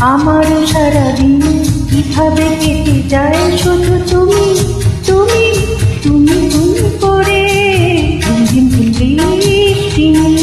আমার সারাদিন কীভাবে কেটে যায়? শুধু তুমি তুমি তুমি তুমি করে ঝিমঝিম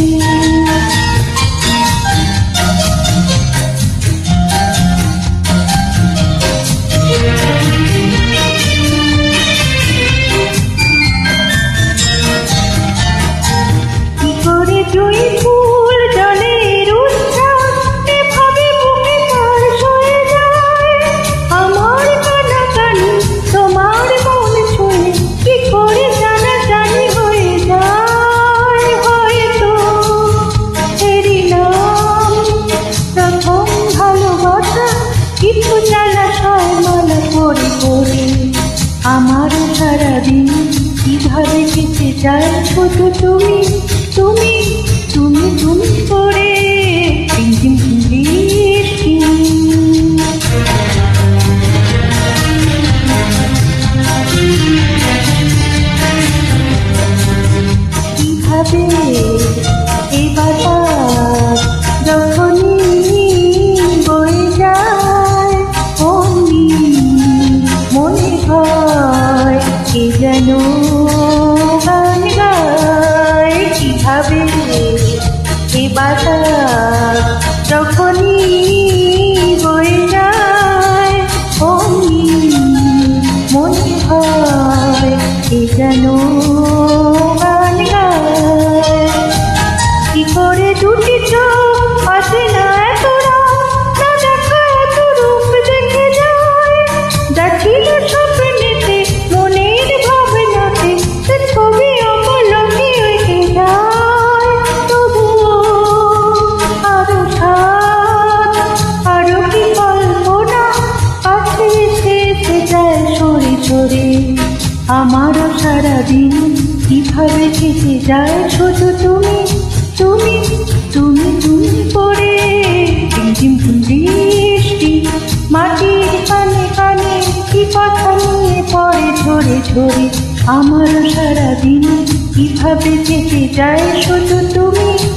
আমার সারাদিন কীভাবে কেটে যায় ছোট তুমি? তুমি গান কীভাবে? এই বাতাস যখনই বয়ে যায় অমনি মনে হয় কে যেন আমারও সারাদিন কীভাবে কেটে যায় শুধু তুমি তুমি তুমি তুমি ঝিম বৃষ্টি, মাটির কানে কানে কি কথা নিয়ে পড়ে, ঝরে ঝরে। আমারও সারাদিন কীভাবে কেটে যায় শুধু তুমি